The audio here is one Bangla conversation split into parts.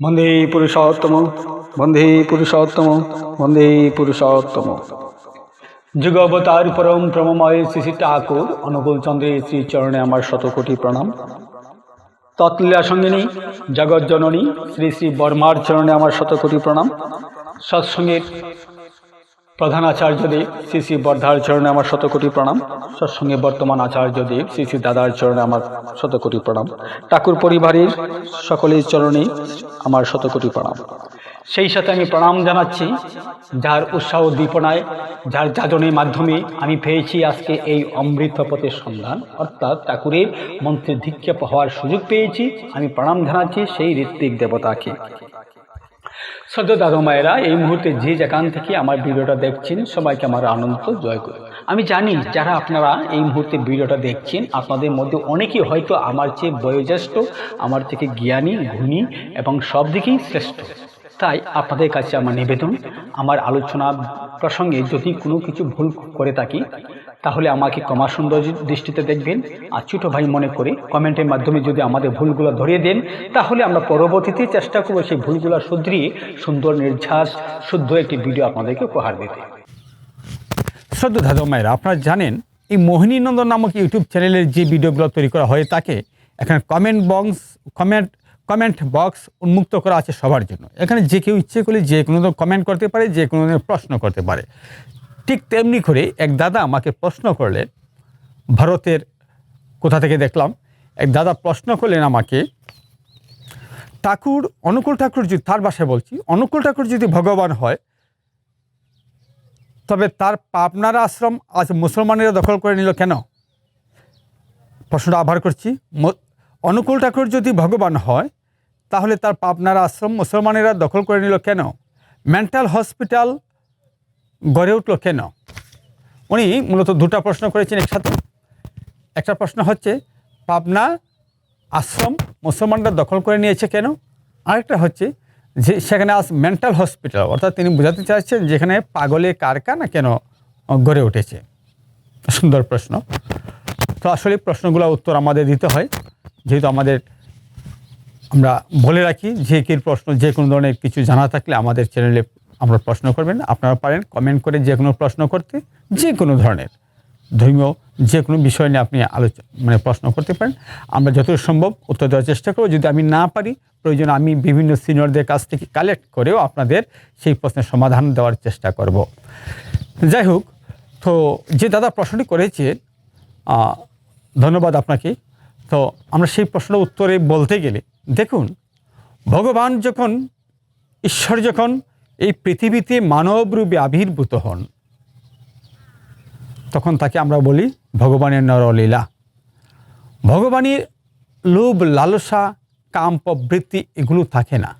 বন্দে পুরুষোত্তম বন্দে পুরুষোত্তম বন্দে পুরুষোত্তম। যুগ অবতার পরম প্রমময় শ্রী শ্রী ঠাকুর, অনুকূল চন্দ্রের শ্রী চরণে আমার শতকোটি প্রণাম। তৎলীলা সঙ্গিনী জগৎ জননী শ্রী শ্রী বর্মার চরণে আমার শতকোটি প্রণাম। সৎসঙ্গের প্রধান আচার্যদেব শ্রী শ্রী বর্ধার চরণে আমার শতকোটি প্রণাম। সৎসঙ্গে বর্তমান আচার্যদেব শ্রী শ্রী দাদার চরণে আমার শতকোটি প্রণাম। ঠাকুর পরিবারের সকলের চরণে আমার শতকোটি প্রণাম। সেই সাথে আমি প্রণাম জানাচ্ছি যার উৎসাহ উদ্দীপনায় যার যাজনের মাধ্যমে আমি পেয়েছি আজকে এই অমৃত পথের সন্ধান। অর্থাৎ ঠাকুরের মন্ত্রের দীক্ষা হওয়ার সুযোগ পেয়েছি। আমি প্রণাম জানাচ্ছি সেই ঋত্বিক দেবতাকে। সদ্য দাদু মায়েরা, এই মুহূর্তে যে যেখান থেকে আমার ভিডিওটা দেখছেন, সবাইকে আমার আনন্দ, জয় করি আমি জানি যারা আপনারা এই মুহূর্তে ভিডিওটা দেখছেন, আপনাদের মধ্যে অনেকেই হয়তো আমার চেয়ে বয়োজ্যেষ্ঠ, আমার থেকে জ্ঞানী, গুণী এবং সব দিকেই শ্রেষ্ঠ। তাই আপনাদের কাছে আমার নিবেদন, আমার আলোচনা প্রসঙ্গে যদি কোনো কিছু ভুল করে থাকি তাহলে আমাকে ক্ষমা সুন্দর দৃষ্টিতে দেখবেন। আর ছোটো ভাই মনে করে কমেন্টের মাধ্যমে যদি আমাদের ভুলগুলো ধরিয়ে দেন, তাহলে আমরা পরবর্তীতে চেষ্টা করব সেই ভুলগুলো শুধরিয়ে সুন্দর, নির্ঝাস, শুদ্ধ একটি ভিডিও আপনাদেরকে উপহার দিতে। শ্রদ্ধ দাদা মায়েরা, আপনারা জানেন, এই মোহিনী নন্দন নামক ইউটিউব চ্যানেলের যে ভিডিওগুলো তৈরি করা হয়ে থাকে, এখানে comment box comment comment box উন্মুক্ত করা আছে সবার জন্য। এখানে যে কেউ ইচ্ছে করলে যে কোনো কমেন্ট করতে পারে, যে কোনো প্রশ্ন করতে পারে। ঠিক তেমনি করে এক দাদা আমাকে প্রশ্ন করলেন, ভারতের কোথা থেকে দেখলাম, এক দাদা প্রশ্ন করলেন আমাকে, ঠাকুর, অনুকূল ঠাকুর যদি, তার বাসায় বলছি, অনুকূল ঠাকুর যদি ভগবান হয়, তবে তার পাবনার আশ্রম আজ মুসলমানেরা দখল করে নিল কেন? প্রশ্নটা আভার করছি অনুকূল ঠাকুর যদি ভগবান হয়, তাহলে তার পাবনার আশ্রম মুসলমানেরা দখল করে নিল কেন? মেন্টাল হসপিটাল গড়ে উঠল কেন? উনি মূলত দুটো প্রশ্ন করেছেন একসাথে। একটা প্রশ্ন হচ্ছে, পাবনা আশ্রম মুসলমানরা দখল করে নিয়েছে কেন? আরেকটা হচ্ছে যে সেখানে আজ মেন্টাল হসপিটাল অর্থাৎ তিনি বোঝাতে চাইছেন যেখানে পাগলের কারখানা কেন গড়ে উঠেছে। সুন্দর প্রশ্ন। তো আসলে প্রশ্নগুলো উত্তর আমাদের দিতে হয়। যেহেতু আমাদের, আমরা বলে রাখি যে কি প্রশ্ন যে কোনো ধরনের কিছু জানা থাকলে আমাদের চ্যানেলে আমরা প্রশ্ন করবেন, আপনারা পারেন কমেন্ট করে যে কোনো প্রশ্ন করতে যে কোনো ধরনের ধর্মীয় যে কোনো বিষয় নিয়ে আপনি আলোচনা মানে প্রশ্ন করতে পারেন। আমরা যতটুকু সম্ভব উত্তর দেওয়ার চেষ্টা করব। যদি আমি না পারি, প্রয়োজন আমি বিভিন্ন সিনিয়রদের কাছ থেকে কালেক্ট করেও আপনাদের সেই প্রশ্নের সমাধান দেওয়ার চেষ্টা করব। যাই হোক, তো যে দাদা প্রশ্নটি করেছে ধন্যবাদ আপনাকে। তো আমরা সেই প্রশ্নের উত্তরে বলতে গেলে, দেখুন, ভগবান যখন, ঈশ্বর যখন এই পৃথিবীতে মানব রূপে আবির্ভূত হন। তখন তাকে আমরা বলি ভগবানের নরলীলা। ভগবানের লোভ, লালসা কাম প্রবৃত্তি এগুলো থাকে না।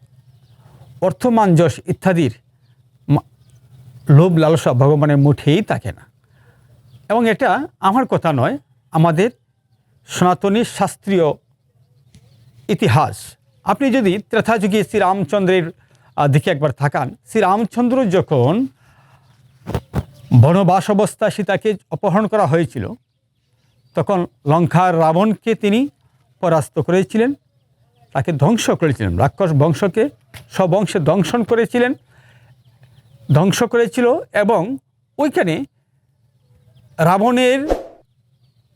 অর্থমান যশ ইত্যাদির লোভ, লালসা ভগবানের মুঠেই থাকে না। এবং এটা আমার কথা নয়, আমাদের সনাতনী শাস্ত্রীয় ইতিহাস। আপনি যদি ত্রেথাযুগী শ্রীরামচন্দ্রের দিকে একবার থাকান। শ্রীরামচন্দ্র যখন বনবাস অবস্থায় সীতাকে অপহরণ করা হয়েছিল, তখন লঙ্কার রাবণকে তিনি পরাস্ত করেছিলেন, তাকে ধ্বংস করেছিলেন। রাক্ষস বংশকে, স্ববংশে দংশন করেছিলেন, ধ্বংস করেছিল এবং ওইখানে রাবণের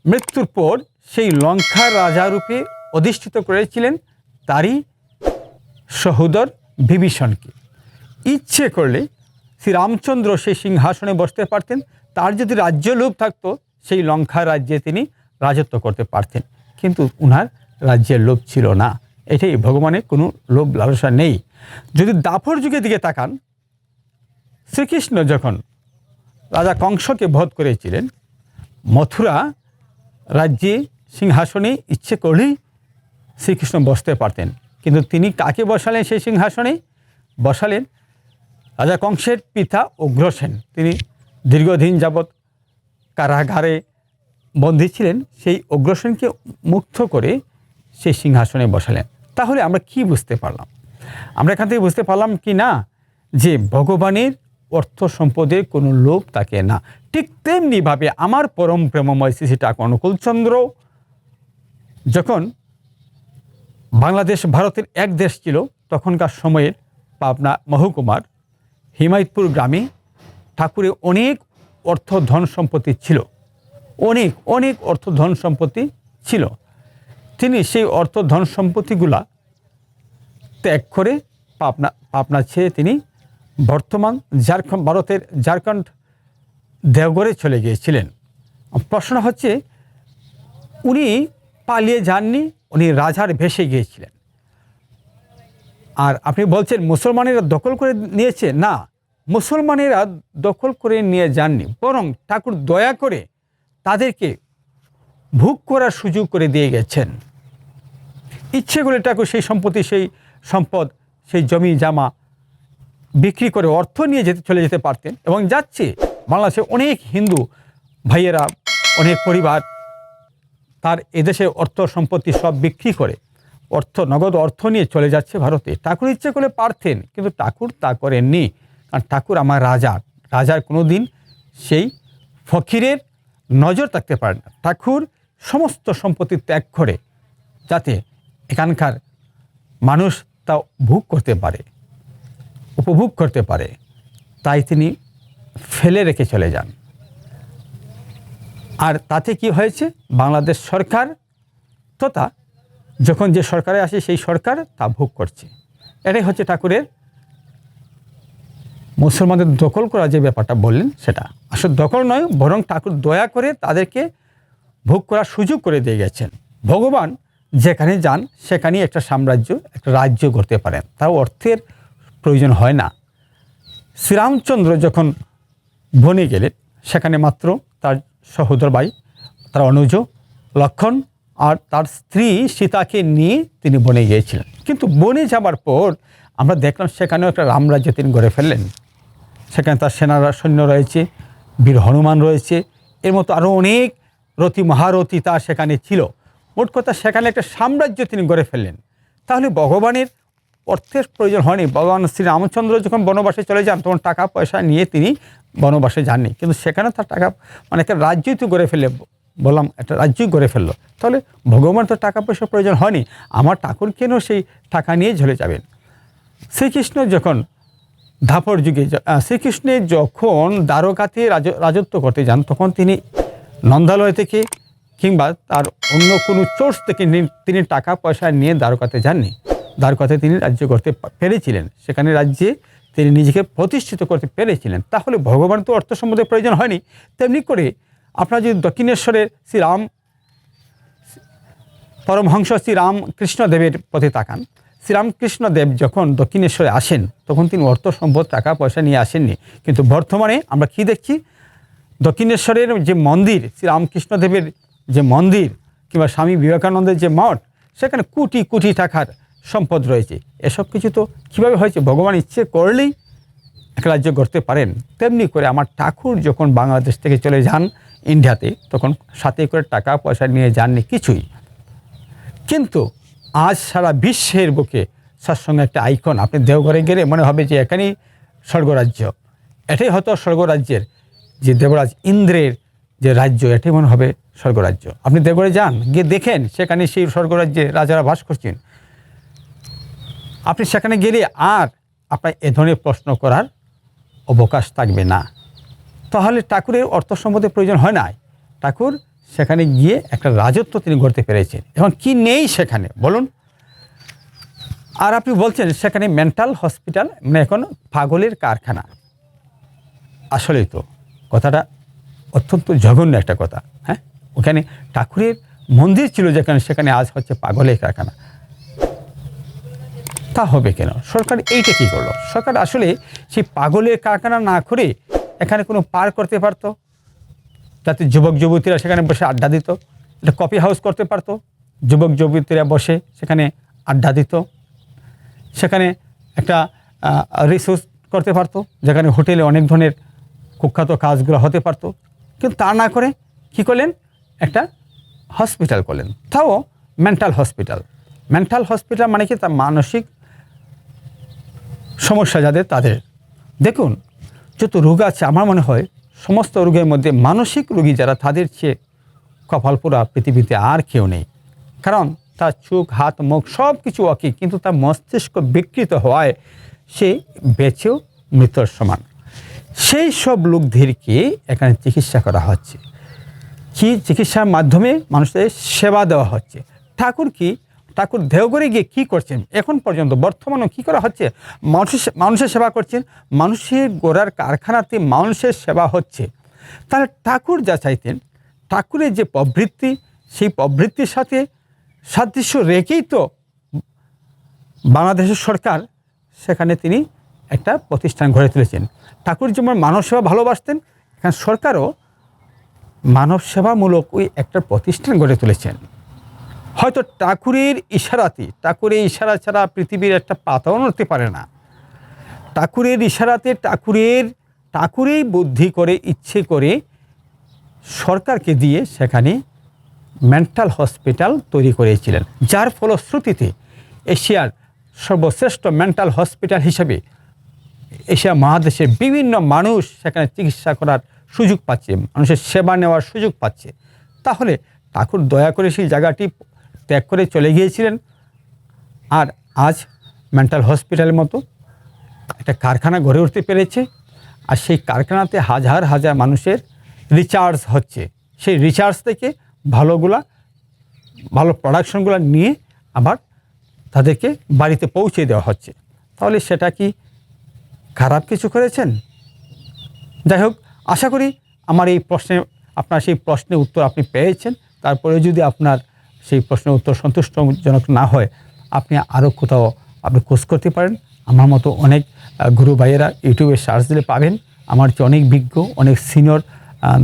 মৃত্যুর পর সেই লঙ্কার রাজারূপে অধিষ্ঠিত করেছিলেন তারই সহোদর বিভীষণকে ইচ্ছে করলে শ্রীরামচন্দ্র সেই সিংহাসনে বসতে পারতেন, তার যদি রাজ্য লোভ থাকতো, সেই লঙ্কা রাজ্যে তিনি রাজত্ব করতে পারতেন। কিন্তু উনার রাজ্যের লোভ ছিল না। এটাই ভগবানের কোনো লোভ লালসা নেই। যদি দাপর যুগের দিকে তাকান, শ্রীকৃষ্ণ যখন রাজা কংসকে বধ করেছিলেন, মথুরা রাজ্যে সিংহাসনে ইচ্ছে করলেই শ্রীকৃষ্ণ বসতে পারতেন। কিন্তু তিনি কাকে বসালেন সেই সিংহাসনে বসালেন রাজা কংসের পিতা উগ্রসেন তিনি দীর্ঘদিন যাবৎ কারাগারে বন্দী ছিলেন। সেই অগ্রসেনকে মুক্ত করে সেই সিংহাসনে বসালেন। তাহলে আমরা কি বুঝতে পারলাম? আমরা এখান থেকে বুঝতে পারলাম কি না? যে ভগবানের অর্থ সম্পদের কোনো লোভ তাকে না। ঠিক তেমনিভাবে আমার পরম প্রেমময় শ্রী শ্রী ঠাকুর অনুকূলচন্দ্র যখন বাংলাদেশ ভারতের এক দেশ ছিল তখনকার সময়ের পাবনা মহকুমার হিমায়তপুর গ্রামে। ঠাকুরের অনেক অর্থ ধন সম্পত্তি ছিল। অনেক অনেক অর্থ ধন সম্পত্তি ছিল। তিনি সেই অর্থ ধন সম্পত্তিগুলা ত্যাগ করে পাবনা পাবনা ছেড়ে তিনি বর্তমান ঝাড়খণ্ড, ভারতের ঝাড়খণ্ড দেওঘরে চলে গিয়েছিলেন। প্রশ্ন হচ্ছে, উনি পালিয়ে যাননি উনি রাজার ভেসে গিয়েছিলেন। আর আপনি বলছেন মুসলমানেরা দখল করে নিয়েছে? না, মুসলমানেরা দখল করে নিয়ে যাননি, বরং ঠাকুর দয়া করে তাদেরকে ভোগ করার সুযোগ করে দিয়ে গেছেন। ইচ্ছে করে ঠাকুর সেই সম্পত্তি, সেই সম্পদ, সেই জমি, জামা বিক্রি করে অর্থ নিয়ে যেতে, চলে যেতে পারতেন এবং যাচ্ছে। বাংলাদেশে অনেক হিন্দু ভাইয়েরা, অনেক পরিবার তার এদেশে অর্থ সম্পত্তি সব বিক্রি করে। অর্থ, নগদ অর্থ নিয়ে চলে যাচ্ছে ভারতে। ঠাকুর ইচ্ছে করে পারতেন, কিন্তু ঠাকুর তা করেননি। কারণ ঠাকুর আমার রাজা। রাজার কোনো দিন সেই ফকিরের নজর থাকতে পারে না। ঠাকুর সমস্ত সম্পত্তি ত্যাগ করে, যাতে এখানকার মানুষ তা ভোগ করতে পারে, উপভোগ করতে পারে। তাই তিনি ফেলে রেখে চলে যান। আর তাতে কি হয়েছে? বাংলাদেশ সরকার তথা যখন যে সরকারে আসে সেই সরকার তা ভোগ করছে। এটাই হচ্ছে ঠাকুরের মুসলমানদের দখল করা যে ব্যাপারটা বললেন সেটা। আসলে দখল নয়, বরং ঠাকুর দয়া করে তাদেরকে ভোগ করার সুযোগ করে দিয়ে গেছেন। ভগবান যেখানে যান, সেখানেই একটা সাম্রাজ্য, একটা রাজ্য করতে পারেন। তাও অর্থের প্রয়োজন হয় না। শ্রীরামচন্দ্র যখন বনে গেলেন, সেখানে মাত্র তার সহোদর ভাই, তার অনুজ, লক্ষণ আর তার স্ত্রী সীতাকে নিয়ে তিনি বনে গিয়েছিলেন। কিন্তু বনে যাবার পর আমরা দেখলাম সেখানেও একটা রামরাজ্য তিনি গড়ে ফেললেন। সেখানে তার সেনারা সৈন্য রয়েছে, বীর হনুমান রয়েছে, এর মতো আরও অনেক রতি মহারথী তার সেখানে ছিল। মোট কথা সেখানে একটা সাম্রাজ্য তিনি গড়ে ফেললেন। তাহলে ভগবানের অর্থের প্রয়োজন হয়নি। ভগবান শ্রীরামচন্দ্র যখন বনবাসে চলে যান, তখন টাকা, পয়সা নিয়ে তিনি বনবাসে যাননি। কিন্তু সেখানে তার টাকা মানে একটা রাজ্যই তো গড়ে ফেলে বললাম, একটা রাজ্যই গড়ে ফেলল। তাহলে ভগবান তো টাকা, পয়সার প্রয়োজন হয়নি। আমার ঠাকুর কেন সেই টাকা নিয়ে ঝরে যাবেন? শ্রীকৃষ্ণ যখন ধাপর যুগে শ্রীকৃষ্ণের যখন দ্বারকাতে রাজ- রাজত্ব করতে যান, তখন তিনি নন্দালয় থেকে কিংবা তার অন্য কোনো সোর্স থেকে তিনি টাকা, পয়সা নিয়ে দ্বারকাতে যাননি। দ্বারকাতে তিনি রাজ্য করতে পেরেছিলেন। সেখানে রাজ্যে তিনি নিজেকে প্রতিষ্ঠিত করতে পেরেছিলেন। তাহলে ভগবান তো অর্থ সম্বন্ধে প্রয়োজন হয়নি। তেমনি করে আপনার যদি দক্ষিণেশ্বরের শ্রীরাম, পরমহংস শ্রী রামকৃষ্ণদেবের প্রতি তাকান। শ্রীরামকৃষ্ণদেব যখন দক্ষিণেশ্বরে আসেন, তখন তিনি অর্থ সম্পদ, টাকা, পয়সা নিয়ে আসেননি। কিন্তু বর্তমানে আমরা কি দেখছি? দক্ষিণেশ্বরের যে মন্দির শ্রীরামকৃষ্ণদেবের যে মন্দির কিংবা স্বামী বিবেকানন্দের যে মঠ, সেখানে কোটি কোটি টাকার সম্পদ রয়েছে। এসব কিছু তো কীভাবে হয়েছে? ভগবান ইচ্ছে করলেই এক রাজ্য করতে পারেন। তেমনি করে আমার ঠাকুর যখন বাংলাদেশ থেকে চলে যান ইন্ডিয়াতে, তখন সাথে করে টাকা পয়সা নিয়ে যাননি কিছুই। কিন্তু আজ সারা বিশ্বের বুকে সঙ্গে একটা আইকন। আপনি দেওঘরে গেলে মনে হবে যে এখানেই স্বর্গরাজ্য। এটাই হয়তো স্বর্গরাজ্যের যে দেবরাজ ইন্দ্রের যে রাজ্য, এটাই মনে হবে স্বর্গরাজ্য। আপনি দেওঘরে যান, গিয়ে দেখেন সেখানে সেই স্বর্গরাজ্যে রাজারা বাস করছেন। আপনি সেখানে গেলে আর আপনার এ ধরনের প্রশ্ন করার অবকাশ থাকবে না। তাহলে ঠাকুরের অর্থ সম্পদের প্রয়োজন হয় না। ঠাকুর সেখানে গিয়ে একটা রাজত্ব তিনি গড়তে পেরেছেন। এখন কি নেই সেখানে? বলুন। আর আপনি বলছেন সেখানে মেন্টাল হসপিটাল মানে এখন পাগলের কারখানা। আসলেই তো, কথাটা অত্যন্ত জঘন্য একটা কথা হ্যাঁ? ওখানে ঠাকুরের মন্দির ছিল যেখানে, সেখানে আজ হচ্ছে পাগলের কারখানা। তা হবে কেন? সরকার এইটা কী করল? সরকার আসলে সেই পাগলের কারখানা না করে এখানে কোনো পার করতে পারতো? যাতে যুবক যুবতীরা সেখানে বসে আড্ডা দিত? একটা কপি হাউস করতে পারতো? যুবক যুবতীরা বসে সেখানে আড্ডা দিত? সেখানে একটা রিসোর্স করতে পারতো? যেখানে হোটেলে অনেক ধরনের কুখ্যাত কাজগুলো হতে পারতো? কিন্তু তা না করে কি করলেন? একটা হসপিটাল করলেন। তাও মেন্টাল হসপিটাল মেন্টাল হসপিটাল মানে কি? তার মানসিক সমস্যা যাদের, তাদের। দেখুন, যত রোগ আছে, আমার মনে হয় সমস্ত রোগের মধ্যে মানসিক রোগী যারা, তাদের চেয়ে কপালপুরা পৃথিবীতে আর কেউ নেই। কারণ তার চোখ, হাত, মুখ সব কিছু অকি কিন্তু তার মস্তিষ্ক বিকৃত হওয়ায় সে বেঁচেও মৃতর সমান। সেই সব লোকদেরকে এখানে চিকিৎসা করা হচ্ছে। কি চিকিৎসার মাধ্যমে মানুষদের সেবা দেওয়া হচ্ছে? ঠাকুর কি ঠাকুর দেওঘরে গিয়ে কী করছেন? এখন পর্যন্ত বর্তমানে কী করা হচ্ছে? মানুষের মানুষের সেবা করছেন। মানুষের গোড়ার কারখানাতে মানুষের সেবা হচ্ছে। তাহলে ঠাকুর যা চাইতেন, ঠাকুরের যে প্রবৃত্তি, সেই প্রবৃত্তির সাথে সাদৃশ্য রেখেই তো বাংলাদেশের সরকার সেখানে তিনি একটা প্রতিষ্ঠান গড়ে তুলেছেন। ঠাকুর যেমন মানব সেবা ভালোবাসতেন, এখানে সরকারও মানব সেবামূলক ওই একটা প্রতিষ্ঠান গড়ে তুলেছেন। হয়তো ঠাকুরের ইশারাতে, ঠাকুরের ইশারা ছাড়া পৃথিবীর একটা পাতাও নড়তে পারে না। ঠাকুরের ইশারাতে ঠাকুরের, ঠাকুরেই বুদ্ধি করে, ইচ্ছে করে সরকারকে দিয়ে সেখানে মেন্টাল হসপিটাল তৈরি করেছিলেন। যার ফলশ্রুতিতে এশিয়ার সর্বশ্রেষ্ঠ মেন্টাল হসপিটাল হিসেবে এশিয়া মহাদেশের বিভিন্ন মানুষ সেখানে চিকিৎসা করার সুযোগ পাচ্ছে, মানুষের সেবা নেওয়ার সুযোগ পাচ্ছে। তাহলে ঠাকুর দয়া করে সেই জায়গাটি ত্যাগ করে চলে গিয়েছিলেন। আর আজ মেন্টাল হসপিটালের মতো একটা কারখানা গড়ে উঠতে পেরেছে। আর সেই কারখানাতে হাজার হাজার মানুষের রিচার্জ হচ্ছে। সেই রিচার্জ থেকে ভালোগুলা, ভালো প্রোডাকশনগুলো নিয়ে আবার তাদেরকে বাড়িতে পৌঁছে দেওয়া হচ্ছে। তাহলে সেটা কি খারাপ কিছু করেছেন? যাই হোক, আশা করি আমার এই প্রশ্নে আপনার সেই প্রশ্নের উত্তর আপনি পেয়েছেন। তারপরে যদি আপনার সেই প্রশ্নের উত্তর সন্তুষ্টজনক না হয়, আপনি আরও কোথাও আপনি খোঁজ করতে পারেন। আমার মতো অনেক গুরু ভাইয়েরা ইউটিউবে সার্চ দিলে পাবেন। আমার যে অনেক বিজ্ঞ, অনেক সিনিয়র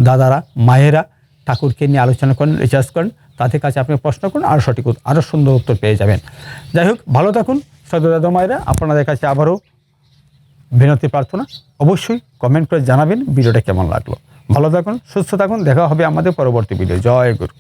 দাদারা, মায়েরা ঠাকুরকে নিয়ে আলোচনা করেন রিচার্জ করেন। তাদের কাছে আপনি প্রশ্ন করুন আরও সঠিক আরও সুন্দর উত্তর পেয়ে যাবেন। যাই হোক, ভালো থাকুন, সদর দাদা মায়েরা, আপনাদের কাছে আবারও বিনতি প্রার্থনা। অবশ্যই কমেন্ট করে জানাবেন, ভিডিওটা কেমন লাগল। ভালো থাকুন, সুস্থ থাকুন, দেখা হবে আমাদের পরবর্তী ভিডিও জয় গুরু।